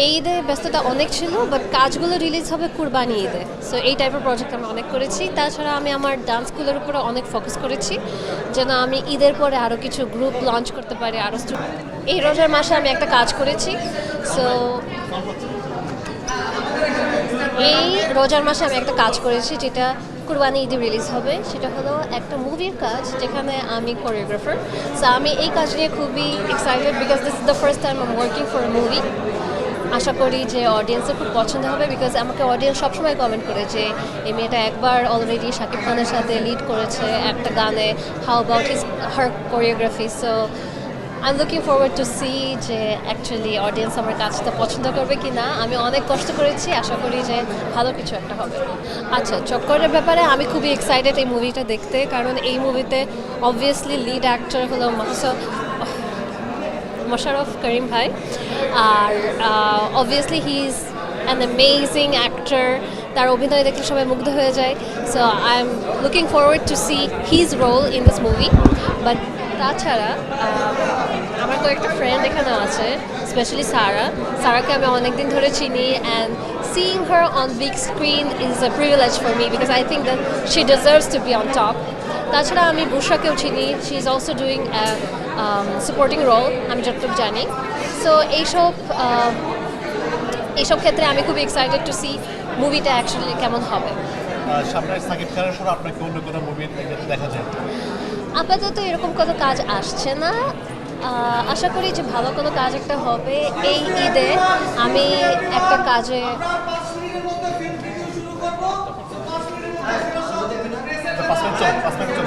এই ঈদে ব্যস্ততা অনেক ছিল বাট কাজগুলো রিলিজ হবে কুরবানি ঈদে। সো এই টাইপের প্রজেক্ট আমি অনেক করেছি। তাছাড়া আমি আমার ডান্সগুলোর উপরে অনেক ফোকাস করেছি, যেন আমি ঈদের পরে আরও কিছু গ্রুপ লঞ্চ করতে পারি আরও এই রোজার মাসে আমি একটা কাজ করেছি। সো এই রোজার মাসে আমি একটা কাজ করেছি, যেটা কুরবানি ঈদে রিলিজ হবে। সেটা হলো একটা মুভির কাজ, যেখানে আমি কোরিওগ্রাফার সো আমি এই কাজ নিয়ে খুবই excited because this is the first time am working for movie আশা করি যে অডিয়েন্সের খুব পছন্দ হবে বিকজ আমাকে অডিয়েন্স সবসময় কমেন্ট করে যে, এই মেয়েটা একবার অলরেডি শাকিব খানের সাথে লিড করেছে একটা গানে how about his her choreography so I am looking forward to see যে অ্যাকচুয়ালি অডিয়েন্স আমার কাজটা পছন্দ করবে কি না আমি অনেক কষ্ট করেছি, আশা করি যে ভালো কিছু একটা হবে। আচ্ছা চক্করের ব্যাপারে আমি খুবই এক্সাইটেড এই মুভিটা দেখতে, কারণ এই মুভিতে অবভিয়াসলি লিড অ্যাক্টর হলো মাহসুব মোশারফ করিম ভাই আর obviously he is an amazing actor তার অভিনয় দেখলে সবাই মুগ্ধ হয়ে যায়। So I am looking forward to see his role in this movie but তাছাড়া আমার কয়েকটা ফ্রেন্ড এখানে আছে স্পেশালি সারা সারাকে আমি অনেকদিন ধরে চিনি and seeing her on big screen is a privilege for me because I think that she deserves to be on top তাছাড়া আমি বুসাকেও চিনি she is also doing supporting role আমি যতটুকু জানি। সো এইসব আহ, এইসব ক্ষেত্রে আমি খুব এক্সাইটেড টু সি মুভিটা অ্যাকচুয়ালি কেমন হবে। আহ, সামনে সাকিব খানের পর আপনাকে অন্য কোনো মুভি দেখা যায়? আপাতত এরকম কোনো কাজ আসছে না। আশা করি যে ভালো কোনো কাজ একটা হবে এই ঈদে। আমি একটা কাজে পাঁচ মিনিট চল, পাঁচ মিনিট